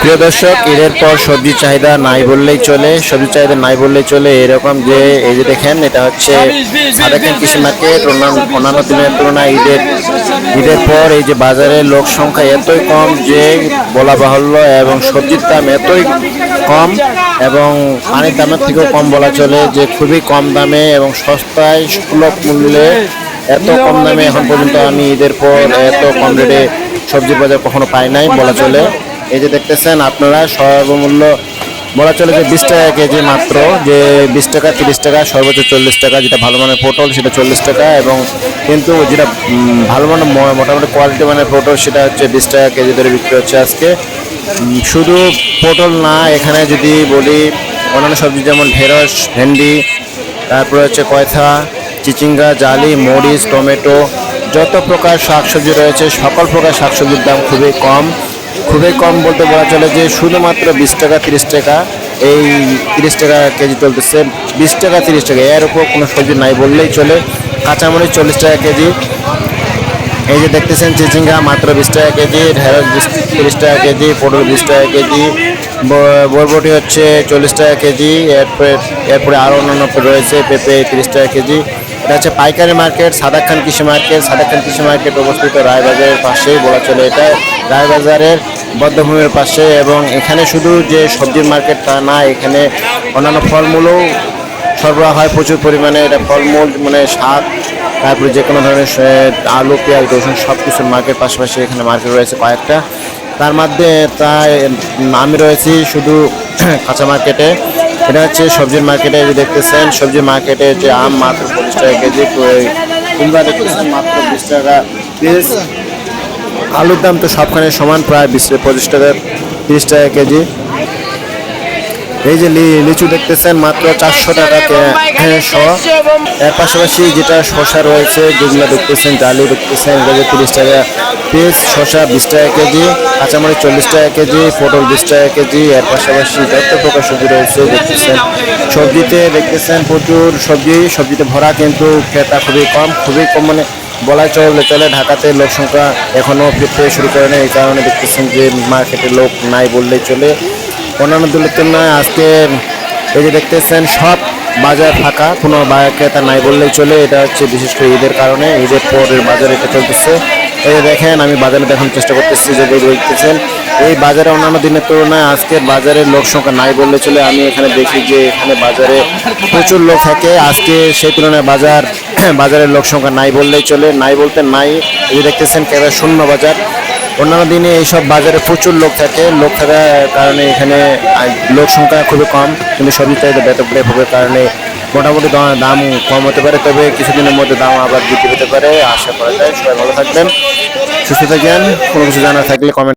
প্রিয় দর্শক, ঈদের পর সবজির চাহিদা নাই বললেই চলে সবজির চাহিদা নাই বললেই চলে, এরকম যে, এই যে দেখেন, এটা হচ্ছে সাদাখান কৃষি মার্কেট। অন্যান্য দিনের তুলনায় ঈদের ঈদের পর এই যে বাজারে লোক সংখ্যা এতই কম যে বলা বাহুল্য এবং সবজির দাম এতই কম এবং পানির দামের থেকেও কম বলা চলে যে খুবই কম দামে এবং সস্তায় সুলভ মূল্যে এত কম দামে এখন পর্যন্ত আমি ঈদের পর এত কম রেটে সবজির বাজার কখনো পাই নাই বলা চলে। এই যে দেখতেছেন, আপনারা সর্বমূল্য বলা চলে যে বিশ টাকা কেজি মাত্র, যে বিশ টাকা, তিরিশ টাকা, সর্বোচ্চ চল্লিশ টাকা, যেটা ভালো মানের পটল, সেটা চল্লিশ টাকা এবং কিন্তু যেটা ভালো মানের মোটামুটি কোয়ালিটি মানের পটল, সেটা হচ্ছে বিশ টাকা কেজি ধরে বিক্রি হচ্ছে আজকে। শুধু পটল না, এখানে যদি বলি অন্যান্য সবজি যেমন ঢেঁড়স, ভেন্ডি, তারপরে হচ্ছে কয়থা, চিচিঙ্গা, জালি, মরিচ, টমেটো, যত প্রকার শাকসবজি রয়েছে, সকল প্রকার শাকসবজির দাম খুবই কম। খুবই কম বলতে বলা চলে যে শুধুমাত্র বিশ টাকা, তিরিশ টাকা, এই তিরিশ টাকা কেজি চলতেছে। বিশ টাকা, তিরিশ টাকা, এর উপর কোনো সবজি নাই বললেই চলে। কাঁচামরিচ চল্লিশ টাকা কেজি। এই যে দেখতেছেন চিচিঙ্গা, মাত্র বিশ টাকা কেজি, ঢেঁড়স তিরিশ টাকা কেজি, পটল বিশ টাকা কেজি বরবটি হচ্ছে চল্লিশ টাকা কেজি, এরপরে এরপরে আরও অন্যান্য রয়েছে, পেঁপে তিরিশ টাকা কেজি এটা হচ্ছে পাইকারি মার্কেট, সাদাখান কৃষি মার্কেট। সাদাখান কৃষি মার্কেট অবস্থিত রায়বাজারের পাশেই বলা চলে এটা। রায়বাজারের বদ্ধভূমির পাশে এবং এখানে শুধু যে সবজির মার্কেট তা না, এখানে অন্যান্য ফলমূলও সরবরাহ হয় প্রচুর পরিমাণে। এটা ফলমূল মানে শাক, তারপরে যে কোনো ধরনের আলু, পেঁয়াজ, রসুন সব কিছুর মার্কেট পাশাপাশি এখানে মার্কেট রয়েছে কয়েকটা। তার মধ্যে তাই আমি রয়েছি শুধু কাঁচা মার্কেটে। এটা হচ্ছে সবজির মার্কেটে দেখতেছেন সবজি মার্কেটে যে আম, মাত্র পঁচিশ টাকা কেজি কুমড়া দেখতেছেন মাত্র বিশ টাকা পিস আলুর দাম তো সবখানে সমান, প্রায় বিশ পঁচিশ টাকা, তিরিশ টাকা কেজি। এই যে লিচু দেখতেছেন, মাত্র চারশো টাকা শ এর পাশাপাশি যেটা শশা রয়েছে যেগুলো দেখতেছেন ডালি দেখতেছেন এগুলো তিরিশ টাকা পিস শশা বিশ টাকা কেজি কাঁচামরিচ চল্লিশ টাকা কেজি পটল বিশ টাকা কেজি এর পাশাপাশি যত প্রকার সবজি রয়েছে দেখতেছেন। সবজিতে দেখতেছেন প্রচুর সবজি সবজিতে ভরা কিন্তু ক্রেতা খুবই কম খুবই কম মানে বলা চলে চলে ঢাকাতে লোক সংখ্যা এখনও ফিরতে শুরু করে এই কারণে দেখতেছেন যে মার্কেটে লোক নাই বললেই চলে। অন্যান্য দিনের তুলনায় আজকে এই যে দেখতেছেন সব বাজার ফাঁকা, কোনো ক্রেতা নাই বললেই চলে। এটা হচ্ছে বিশেষ করে ঈদের কারণে, ঈদের পরের বাজার এটা চলতেছে। এই দেখেন, আমি বাজারে দেখানোর চেষ্টা করতেছি যে দেখতেছেন এই বাজারে অন্যান্য দিনের তুলনায় আজকের বাজারে লোক সংখ্যা নাই বললে চলে। আমি এখানে দেখি যে এখানে বাজারে প্রচুর লোক থাকে। আজকে সেই তুলনায় বাজার, বাজারের লোক সংখ্যা নাই বললেই চলে। নাই বলতে নাই। এই দেখতেছেন কেবল শূন্য বাজার। অন্যান্য দিনে এইসব বাজারে প্রচুর লোক থাকে। লোক থাকার কারণে এখানে লোক সংখ্যা খুবই কম, কিন্তু সবজি চাহিদা ব্যাপকের কারণে মোটামুটি দাম দাম কম হতে পারে। তবে কিছুদিনের মধ্যে দাম আবার বৃদ্ধি পেতে পারে। আশা করা যায়। সবাই ভালো থাকবেন, সুস্থ থাকবেন কোনো কিছু জানা থাকলে কমেন্ট